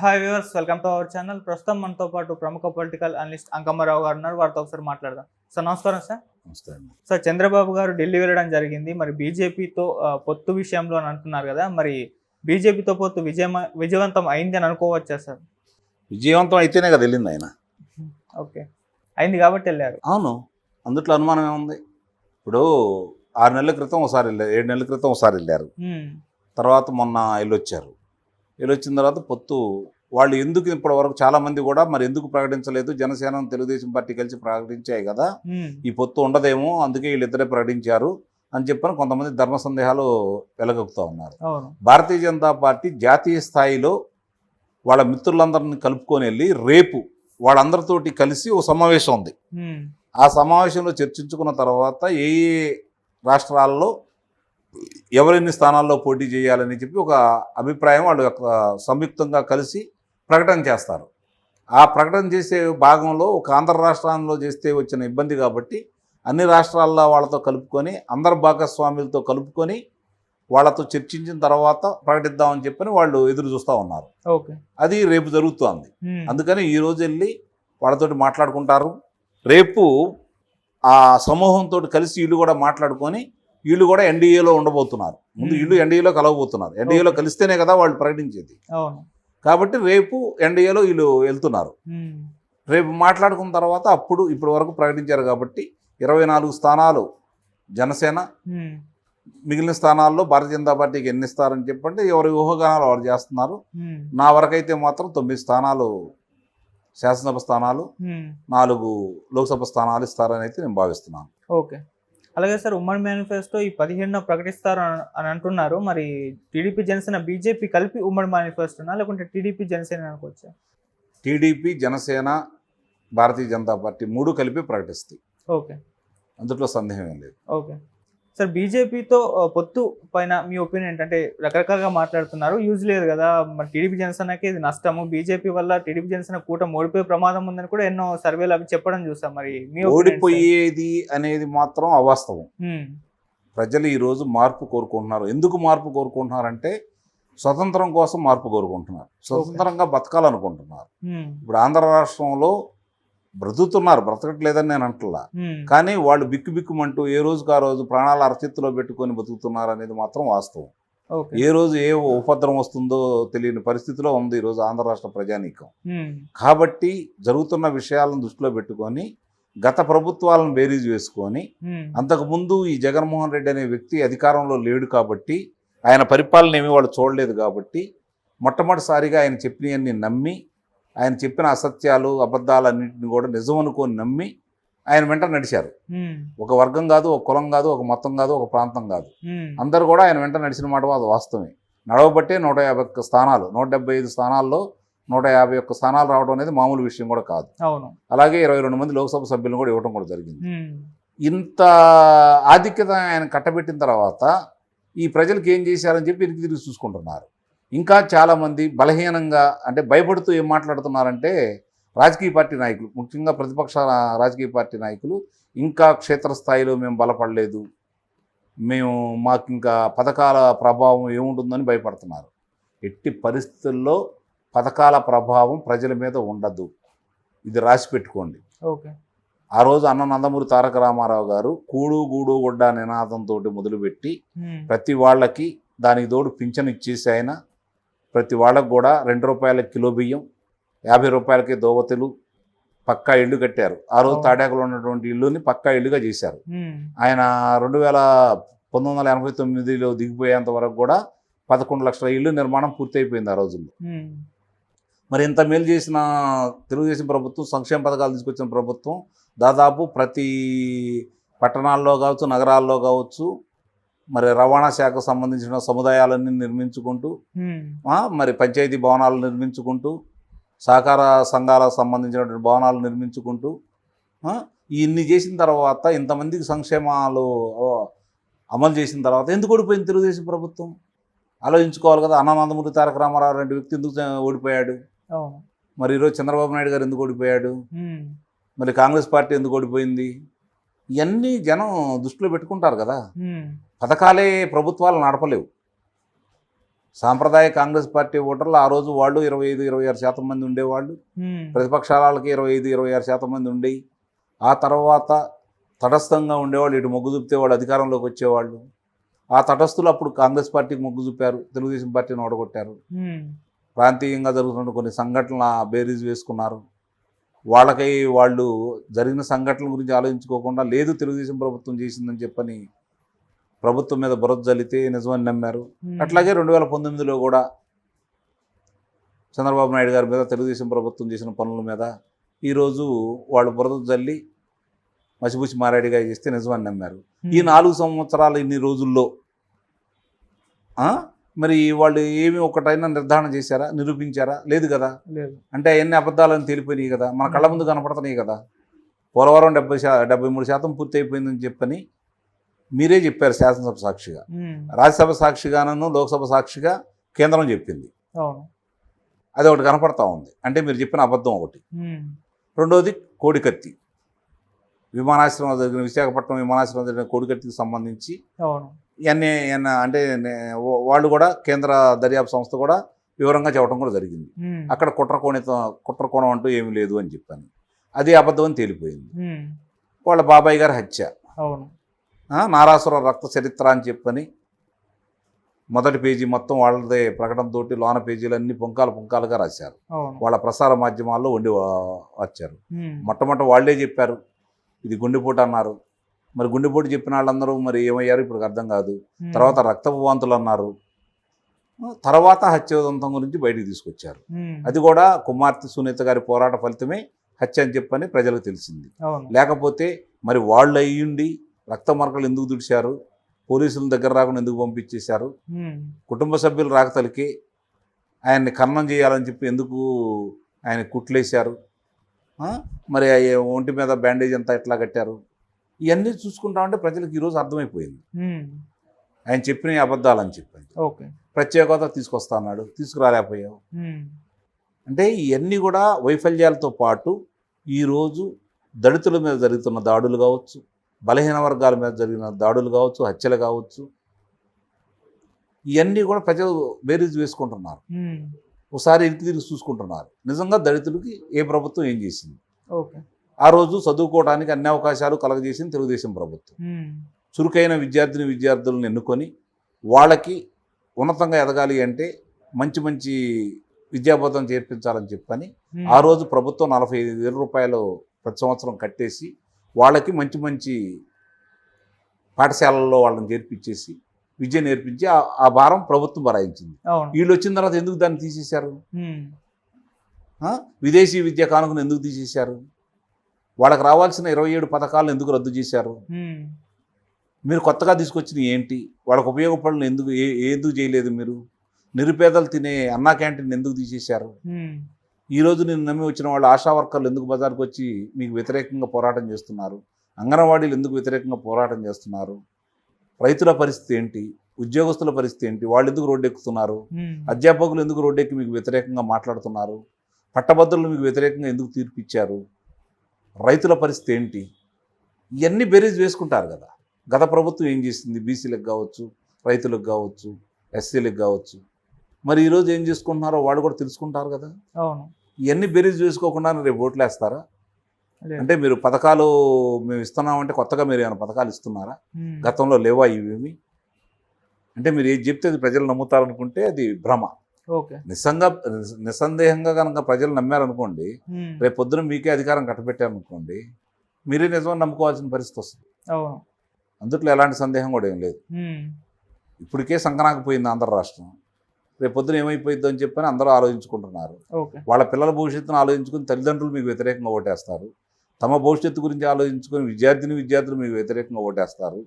Hi viewers welcome to our channel ప్రస్తుతం మనతో పాటు ప్రముఖ పొలిటికల్ అనలిస్ట్ అంకమ్మరావు గారు ఉన్నారు. వారితో ఒకసారి మాట్లాడదాం. సార్ నమస్కారం సార్ నమస్తే అండి. సార్ చంద్రబాబు గారు ఢిల్లీ వెళ్ళడం జరిగింది. మరి బీజేపీతో పొత్తు విషయంలో అని అంటున్నారు కదా మరి బీజేపీతో పొత్తు విజయం విజయవంతం అయింది అని అనుకోవచ్చా సార్ విజయవంతం అయితేనే కదా వెళ్ళింది ఆయన. ఓకే అయింది కాబట్టి వెళ్ళారు. అవును. అందుట్లో అనుమానం ఏముంది ఇప్పుడు ఆరు నెలల క్రితం ఒకసారి వెళ్ళారు ఏడు నెలల క్రితం ఒకసారి వెళ్ళారు. హ్మ్. తర్వాత మొన్న వెళ్ళొచ్చారు. వెళ్ళొచ్చిన తర్వాత పొత్తు. వాళ్ళు ఎందుకు ఇప్పటి వరకు చాలామంది కూడా మరి ఎందుకు ప్రకటించలేదు? జనసేన తెలుగుదేశం పార్టీ కలిసి ప్రకటించాయి కదా. ఈ పొత్తు ఉండదేమో అందుకే వీళ్ళిద్దరే ప్రకటించారు అని చెప్పని కొంతమంది ధర్మ సందేహాలు వెలగొక్కుతూ ఉన్నారు. భారతీయ జనతా పార్టీ జాతీయ స్థాయిలో వాళ్ళ మిత్రులందరిని కలుపుకొని వెళ్ళి రేపు వాళ్ళందరితోటి కలిసి ఒక సమావేశం ఉంది. ఆ సమావేశంలో చర్చించుకున్న తర్వాత ఏ ఏ రాష్ట్రాల్లో ఎవరెన్ని స్థానాల్లో పోటీ చేయాలని చెప్పి ఒక అభిప్రాయం వాళ్ళు సంయుక్తంగా కలిసి ప్రకటన చేస్తారు. ఆ ప్రకటన చేసే భాగంలో ఒక ఆంధ్ర రాష్ట్రంలో చేస్తే వచ్చిన ఇబ్బంది కాబట్టి అన్ని రాష్ట్రాల్లో వాళ్ళతో కలుపుకొని అందరు భాగస్వాములతో కలుపుకొని వాళ్ళతో చర్చించిన తర్వాత ప్రకటిద్దామని చెప్పని వాళ్ళు ఎదురు చూస్తూ ఉన్నారు. ఓకే. అది రేపు జరుగుతోంది. అందుకని ఈ రోజు వెళ్ళి వాళ్ళతోటి మాట్లాడుకుంటారు. రేపు ఆ సమూహంతో కలిసి వీళ్ళు కూడా మాట్లాడుకొని వీళ్ళు కూడా ఎన్డీఏలో ఉండబోతున్నారు ముందు. వీళ్ళు ఎన్డీఏలో కలవబోతున్నారు ఎన్డీఏలో. కలిస్తేనే కదా వాళ్ళు ప్రకటించేది కాబట్టి రేపు ఎన్డీఏలో వీళ్ళు వెళ్తున్నారు. రేపు మాట్లాడుకున్న తర్వాత అప్పుడు ఇప్పటి వరకు ప్రకటించారు కాబట్టి ఇరవై నాలుగు స్థానాలు జనసేన. మిగిలిన స్థానాల్లో భారతీయ జనతా పార్టీకి ఎన్ని ఇస్తారని చెప్పంటే ఎవరి ఊహాగానాలు వారు చేస్తున్నారు. నా వరకైతే మాత్రం తొమ్మిది స్థానాలు శాసనసభ స్థానాలు. నాలుగు లోక్సభ స్థానాలు ఇస్తారని అయితే నేను భావిస్తున్నాను ఓకే అలాగే సార్ ఉమ్మడి మేనిఫెస్టో ఈ పదిహేడున ప్రకటిస్తారు అని- అంటున్నారు. మరి టీడీపీ జనసేన బీజేపీ కలిపి ఉమ్మడి మేనిఫెస్టోనా లేకుంటే టీడీపీ జనసేన అనుకోవచ్చా? టీడీపీ జనసేన భారతీయ జనతా పార్టీ మూడు కలిపి ప్రకటిస్తాయి. ఓకే. అందులో సందేహం ఏం లేదు. ఓకే. సార్ బీజేపీతో పొత్తు పైన మీ ఒపీనియన్ ఏంటంటే రకరకాలుగా మాట్లాడుతున్నారు. యూజ్ లేదు కదా. మరి టీడీపీ జనసేనకి ఇది నష్టము. బీజేపీ వల్ల టీడీపీ జనసేన కూటమి ఓడిపోయే ప్రమాదం ఉందని కూడా ఎన్నో సర్వేలు అవి చెప్పడం చూసాం మరి. మీ? ఓడిపోయేది అనేది మాత్రం అవాస్తవం. ప్రజలు ఈరోజు మార్పు కోరుకుంటున్నారు. ఎందుకు మార్పు కోరుకుంటున్నారంటే స్వతంత్రం కోసం మార్పు కోరుకుంటున్నారు. స్వతంత్రంగా బతకాలనుకుంటున్నారు. ఇప్పుడు ఆంధ్ర రాష్ట్రంలో బ్రతుకుతున్నారు బ్రతకట్లేదని నేను అంటలా. కానీ వాళ్ళు బిక్కు బిక్కుమంటూ ఏ రోజుకు ఆ రోజు ప్రాణాల అరచేతిలో పెట్టుకొని బతుకుతున్నారు అనేది మాత్రం వాస్తవం ఏ రోజు ఏ ఉపద్రం వస్తుందో తెలియని పరిస్థితిలో ఉంది ఈరోజు ఆంధ్ర రాష్ట్ర ప్రజానీకం. కాబట్టి జరుగుతున్న విషయాలను దృష్టిలో పెట్టుకొని గత ప్రభుత్వాలను బేరీజ్ వేసుకొని. అంతకుముందు ఈ జగన్మోహన్ రెడ్డి అనే వ్యక్తి అధికారంలో లేడు కాబట్టి ఆయన పరిపాలన ఏమీ వాళ్ళు చూడలేదు కాబట్టి మొట్టమొదటిసారిగా ఆయన చెప్పినవన్నీ నమ్మి ఆయన చెప్పిన అసత్యాలు అబద్ధాలన్నింటిని కూడా నిజం అనుకొని నమ్మి ఆయన వెంట నడిచారు. ఒక వర్గం కాదు ఒక కులం కాదు ఒక మొత్తం కాదు ఒక ప్రాంతం కాదు. అందరూ కూడా ఆయన వెంట నడిచిన మాట అది వాస్తవమే. నడవబట్టే నూట యాభై ఒక్క స్థానాలు నూట డెబ్బై ఐదు స్థానాల్లో నూట యాభై ఒక్క స్థానాలు రావడం అనేది మామూలు విషయం కూడా కాదు. అవును. అలాగే ఇరవై రెండు మంది లోక్సభ సభ్యులను కూడా ఇవ్వడం కూడా జరిగింది. ఇంత ఆధిక్యత ఆయన కట్టబెట్టిన తర్వాత ఈ ప్రజలకు ఏం చేశారని చెప్పి వెనక్కి తిరిగి చూసుకుంటున్నారు. ఇంకా చాలామంది బలహీనంగా అంటే భయపడుతూ ఏం మాట్లాడుతున్నారంటే రాజకీయ పార్టీ నాయకులు ముఖ్యంగా ప్రతిపక్ష రాజకీయ పార్టీ నాయకులు ఇంకా క్షేత్రస్థాయిలో మేము బలపడలేదు మేము మాకు ఇంకా పథకాల ప్రభావం ఏముంటుందని భయపడుతున్నారు. ఎట్టి పరిస్థితుల్లో పథకాల ప్రభావం ప్రజల మీద ఉండదు. ఇది రాసి పెట్టుకోండి. ఓకే. ఆ రోజు అన్న నందమూరి తారక రామారావు గారు కూడు గూడు గుడ్డ నినాదంతో మొదలుపెట్టి. ప్రతి వాళ్ళకి దానికి తోడు పింఛను ఇచ్చేసి ఆయన ప్రతి వాళ్ళకి కూడా రెండు రూపాయల కిలో బియ్యం యాభై రూపాయలకి దోవతలు పక్కా ఇల్లు కట్టారు ఆ రోజు. తాడాకలో ఉన్నటువంటి ఇల్లుని పక్కా ఇల్లుగా చేశారు. ఆయన రెండు వేల పంతొమ్మిది వందల ఎనభై తొమ్మిదిలో దిగిపోయేంత వరకు కూడా పదకొండు లక్షల ఇల్లు నిర్మాణం పూర్తయిపోయింది ఆ రోజుల్లో. మరి ఇంత మేలు చేసిన తెలుగుదేశం ప్రభుత్వం సంక్షేమ పథకాలు తీసుకొచ్చిన ప్రభుత్వం దాదాపు ప్రతి పట్టణాల్లో కావచ్చు నగరాల్లో కావచ్చు మరి రవాణా శాఖకు సంబంధించిన సముదాయాలన్నీ నిర్మించుకుంటూ మరి పంచాయతీ భవనాలు నిర్మించుకుంటూ సహకార సంఘాలకు సంబంధించినటువంటి భవనాలు నిర్మించుకుంటూ ఇన్ని చేసిన తర్వాత ఇంతమందికి సంక్షేమాలు అమలు చేసిన తర్వాత ఎందుకు ఓడిపోయింది తెలుగుదేశం ప్రభుత్వం? ఆలోచించుకోవాలి కదా అన్నానందమూరి తారక రామారావు లాంటి వ్యక్తి ఎందుకు ఓడిపోయాడు? మరి ఈరోజు చంద్రబాబు నాయుడు గారు ఎందుకు ఓడిపోయాడు. మరి కాంగ్రెస్ పార్టీ ఎందుకు ఓడిపోయింది? ఇవన్నీ జనం దృష్టిలో పెట్టుకుంటారు కదా. పథకాలే ప్రభుత్వాలు నడపలేవు. సాంప్రదాయ కాంగ్రెస్ పార్టీ ఓటర్లు ఆ రోజు వాళ్ళు ఇరవై ఐదు ఇరవై ఆరు శాతం మంది ఉండేవాళ్ళు. ఉమ్, ప్రతిపక్షాల వాళ్ళకి ఇరవై ఐదు ఇరవై ఆరు శాతం మంది ఉండేవి ఆ తర్వాత తటస్థంగా ఉండేవాళ్ళు ఇటు మొగ్గు చూపితే వాళ్ళు అధికారంలోకి వచ్చేవాళ్ళు. ఆ తటస్థులు అప్పుడు కాంగ్రెస్ పార్టీకి మొగ్గు చూపారు తెలుగుదేశం పార్టీని ఓడగొట్టారు. ప్రాంతీయంగా జరుగుతున్న కొన్ని సంఘటనల బేరీజ్ వేసుకున్నారు. వాళ్ళకై వాళ్ళు జరిగిన సంఘటనల గురించి ఆలోచించుకోకుండా లేదు తెలుగుదేశం ప్రభుత్వం చేసిందని చెప్పని ప్రభుత్వం మీద బురద జల్లితే నిజమని నమ్మారు. అట్లాగే రెండు వేల పంతొమ్మిదిలో కూడా చంద్రబాబు నాయుడు గారి మీద తెలుగుదేశం ప్రభుత్వం చేసిన పనుల మీద ఈరోజు వాళ్ళు బురద జల్లి మసిబుసి మారాడిగా చేస్తే నిజమని నమ్మారు ఈ నాలుగు సంవత్సరాలు ఇన్ని రోజుల్లో ఆ? మరి వాళ్ళు ఏమి ఒకటైనా నిర్ధారణ చేశారా? నిరూపించారా? లేదు కదా? అంటే అవన్నీ అబద్ధాలని తేలిపోయినాయి కదా? మన కళ్ళ ముందు కనపడుతున్నాయి కదా? పోలవరం డెబ్బై శా డెబ్బై మూడు శాతం పూర్తి అయిపోయిందని చెప్పని మీరే చెప్పారు శాసనసభ సాక్షిగా. రాజ్యసభ సాక్షిగానూ లోక్సభ సాక్షిగా కేంద్రం చెప్పింది. అది ఒకటి కనపడతా ఉంది. అంటే మీరు చెప్పిన అబద్ధం ఒకటి. రెండోది కోడికత్తి. విమానాశ్రయం జరిగిన విశాఖపట్నం విమానాశ్రయం జరిగిన కోడికత్తికి సంబంధించి ఈయన అంటే వాళ్ళు కూడా కేంద్ర దర్యాప్తు సంస్థ కూడా వివరంగా చెప్పడం కూడా జరిగింది. అక్కడ కుట్రకోణిత కుట్రకోణం అంటూ ఏమీ లేదు అని చెప్పాను. అది అబద్ధం అని తేలిపోయింది. వాళ్ళ బాబాయ్ గారి హత్య. నారాసుర రక్త చరిత్ర అని చెప్పని మొదటి పేజీ మొత్తం వాళ్ళదే ప్రకటనతో లోన పేజీలన్నీ పుంకాలు పుంకాలుగా రాశారు. వాళ్ళ ప్రసార మాధ్యమాల్లో ఉండి వచ్చారు. మొట్టమొదట వాళ్ళే చెప్పారు ఇది గుండెపోటు అన్నారు. మరి గుండెపోటు చెప్పిన వాళ్ళందరూ మరి ఏమయ్యారు? ఇప్పుడు అర్థం కాదు. ఉమ్, తర్వాత రక్తపు వాంతులు అన్నారు. తర్వాత హత్యోదంతం గురించి బయటికి తీసుకొచ్చారు. ఉమ్, అది కూడా కుమార్తె సునీత గారి పోరాట ఫలితమే హత్య అని చెప్పని ప్రజలకు తెలిసింది. లేకపోతే మరి వాళ్ళు అయ్యుండి రక్త మరకలు ఎందుకు దుడిచారు పోలీసుల దగ్గర రాకుండా ఎందుకు పంపించేశారు? ఉమ్, కుటుంబ సభ్యులు రాకతలికి ఆయన్ని ఖననం చేయాలని చెప్పి ఎందుకు ఆయన కుట్లేశారు? మరి ఆ ఒంటి మీద బ్యాండేజ్ అంతా ఎట్లా కట్టారు? ఇవన్నీ చూసుకుంటా ఉంటే ప్రజలకు ఈరోజు అర్థమైపోయింది. ఆయన చెప్పిన అబద్ధాలని చెప్పండి ఓకే. ప్రత్యేక హోదా తీసుకొస్తా అన్నాడు తీసుకురాలేకపోయావు. అంటే ఇవన్నీ కూడా వైఫల్యాలతో పాటు ఈరోజు దళితుల మీద జరుగుతున్న దాడులు కావచ్చు బలహీన వర్గాల మీద జరిగిన దాడులు కావచ్చు హత్యలు కావచ్చు ఇవన్నీ కూడా ప్రజలు బేరీజ్ వేసుకుంటున్నారు. ఒకసారి ఇంటి తిరిగి చూసుకుంటున్నారు. నిజంగా దళితులకి ఏ ప్రభుత్వం ఏం చేసింది? ఓకే. ఆ రోజు చదువుకోవడానికి అన్ని అవకాశాలు కలగజేసింది తెలుగుదేశం ప్రభుత్వం. చురుకైన విద్యార్థిని విద్యార్థులను ఎన్నుకొని వాళ్ళకి ఉన్నతంగా ఎదగాలి అంటే మంచి మంచి విద్యాబోధన చేర్పించాలని చెప్పని ఆ రోజు ప్రభుత్వం నలభై ఐదు వేల రూపాయలు ప్రతి సంవత్సరం కట్టేసి వాళ్ళకి మంచి మంచి పాఠశాలల్లో వాళ్ళని చేర్పించేసి విద్య నేర్పించి ఆ- భారం ప్రభుత్వం భరాయించింది. వీళ్ళు వచ్చిన తర్వాత ఎందుకు దాన్ని తీసేశారు? విదేశీ విద్య కానుకను ఎందుకు తీసేశారు? వాళ్ళకి రావాల్సిన ఇరవై ఏడు పథకాలను ఎందుకు రద్దు చేశారు? మీరు కొత్తగా తీసుకొచ్చిన ఏంటి? వాళ్ళకు ఉపయోగపడిన ఎందుకు ఎందుకు చేయలేదు మీరు? నిరుపేదలు తినే అన్నా క్యాంటీన్ ఎందుకు తీసేశారు? ఈరోజు నేను నమ్మి వచ్చిన వాళ్ళు ఆశా వర్కర్లు ఎందుకు బజార్కి వచ్చి మీకు వ్యతిరేకంగా పోరాటం చేస్తున్నారు? అంగన్వాడీలు ఎందుకు వ్యతిరేకంగా పోరాటం చేస్తున్నారు? రైతుల పరిస్థితి ఏంటి? ఉద్యోగస్తుల పరిస్థితి ఏంటి? వాళ్ళు ఎందుకు రోడ్డు ఎక్కుతున్నారు అధ్యాపకులు ఎందుకు రోడ్డెక్కి మీకు వ్యతిరేకంగా మాట్లాడుతున్నారు? పట్టభద్రులు మీకు వ్యతిరేకంగా ఎందుకు తీర్పు ఇచ్చారు? రైతుల పరిస్థితి ఏంటి? ఇవన్నీ బెరీజ్ వేసుకుంటారు కదా. గత ప్రభుత్వం ఏం చేసింది? బీసీలకు కావచ్చు రైతులకు కావచ్చు ఎస్సీలకు కావచ్చు. మరి ఈరోజు ఏం చేసుకుంటున్నారో వాళ్ళు కూడా తెలుసుకుంటారు కదా. అవును. ఇవన్నీ బెరీజ్ వేసుకోకుండా రేపు ఓట్లు వేస్తారా. అంటే మీరు పథకాలు మేము ఇస్తున్నామంటే కొత్తగా మీరు ఏమైనా పథకాలు ఇస్తున్నారా? గతంలో లేవా ఇవేమి? అంటే మీరు ఏది చెప్తే అది ప్రజలు నమ్ముతారనుకుంటే అది భ్రమ. నిస్సంగా నిస్సందేహంగా కనుక ప్రజలు నమ్మారనుకోండి రేపు పొద్దున మీకే అధికారం కట్టబెట్టారనుకోండి మీరే నిజమని నమ్ముకోవాల్సిన పరిస్థితి వస్తుంది. అందుట్లో ఎలాంటి సందేహం కూడా ఏం లేదు. ఇప్పటికే సంకనాకపోయింది ఆంధ్ర రాష్ట్రం. రేపు పొద్దున ఏమైపోయిందో అని చెప్పని అందరూ ఆలోచించుకుంటున్నారు. వాళ్ళ పిల్లల భవిష్యత్తును ఆలోచించుకుని తల్లిదండ్రులు మీకు వ్యతిరేకంగా ఓటేస్తారు. తమ భవిష్యత్తు గురించి ఆలోచించుకొని విద్యార్థిని విద్యార్థులు మీకు వ్యతిరేకంగా ఓటేస్తారు.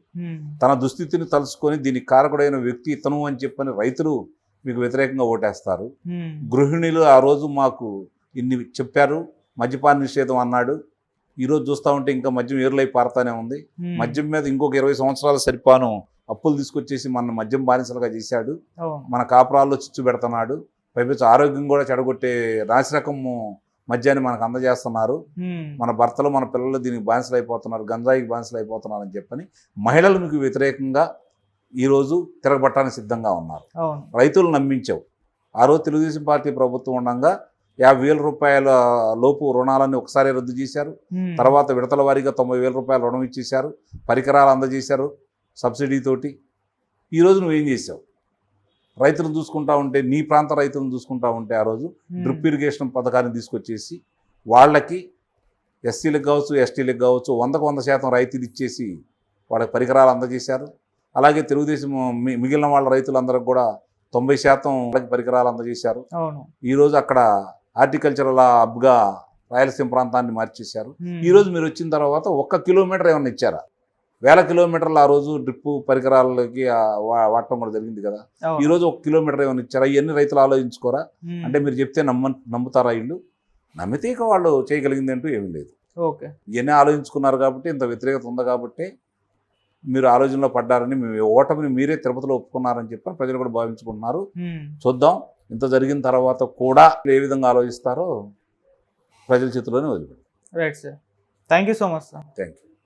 తన దుస్థితిని తలుచుకొని దీనికి కారకుడైన వ్యక్తి ఇతను అని చెప్పని రైతులు మీకు వ్యతిరేకంగా ఓటేస్తారు. గృహిణులు ఆ రోజు మాకు ఇన్ని చెప్పారు. మద్యపాన నిషేధం అన్నాడు. ఈరోజు చూస్తూ ఉంటే ఇంకా మద్యం ఏరులై పారుతానే ఉంది. మద్యం మీద ఇంకొక ఇరవై సంవత్సరాలు సరిపాను అప్పులు తీసుకొచ్చేసి మన మద్యం బానిసలుగా చేశాడు. మన కాపురాల్లో చిచ్చు పెడుతున్నాడు. పైపించి ఆరోగ్యం కూడా చెడగొట్టే నాసిరకము మద్యాన్ని మనకు అందజేస్తున్నారు. మన భర్తలు మన పిల్లలు దీనికి బానిసలు అయిపోతున్నారు గంజాయికి బానిసలు అయిపోతున్నారు అని చెప్పని మహిళలు మీకు వ్యతిరేకంగా ఈరోజు తిరగబట్టడానికి సిద్ధంగా ఉన్నారు. రైతులు నమ్మించావు. ఆ రోజు తెలుగుదేశం పార్టీ ప్రభుత్వం ఉండగా యాభై వేల రూపాయల లోపు రుణాలన్నీ ఒకసారి రద్దు చేశారు. తర్వాత విడతల వారీగా తొంభై వేల రూపాయల రుణం ఇచ్చేశారు. పరికరాలు అందజేశారు సబ్సిడీతోటి ఈరోజు నువ్వేం చేసావు రైతులను చూసుకుంటా ఉంటే నీ ప్రాంత రైతులను చూసుకుంటా ఉంటే ఆ రోజు. డ్రిప్ ఇరిగేషన్ పథకాన్ని తీసుకొచ్చేసి వాళ్ళకి ఎస్సీలకు కావచ్చు ఎస్టీలకు కావచ్చు వందకు వంద శాతం రైతులు ఇచ్చేసి వాళ్ళకి పరికరాలు అందజేశారు. అలాగే తెలుగుదేశం మిగిలిన వాళ్ళ రైతులందరికి కూడా తొంభై శాతం పరికరాలు అందజేశారు. ఈరోజు అక్కడ హార్టికల్చరల్ హబ్గా రాయలసీమ ప్రాంతాన్ని మార్చేశారు. ఉమ్. ఈ రోజు మీరు వచ్చిన తర్వాత ఒక్క కిలోమీటర్ ఏమైనా ఇచ్చారా? వేల కిలోమీటర్లు ఆ రోజు డ్రిప్ పరికరాలకి వాడటం కూడా జరిగింది కదా. ఈ రోజు ఒక కిలోమీటర్ ఏమైనా ఇచ్చారా? ఇవన్నీ రైతులు ఆలోచించుకోరా. అంటే మీరు చెప్తే నమ్మ నమ్ముతారా ఇల్లు నమ్మితే ఇక వాళ్ళు చేయగలిగింది అంటూ ఏమీ లేదు. ఓకే. ఇవన్నీ ఆలోచించుకున్నారు కాబట్టి ఇంత వ్యతిరేకత ఉంది కాబట్టి మీరు ఆలోచనలో పడ్డారని మీ ఓటమిని మీరే తిరుపతిలో ఒప్పుకున్నారని చెప్పి ప్రజలు కూడా భావించుకుంటున్నారు. చూద్దాం. ఇంత జరిగిన తర్వాత కూడా ఏ విధంగా ఆలోచిస్తారో ప్రజల చేతిలోనే వదిలిపెట్టారు right sir thank you so much sir thank you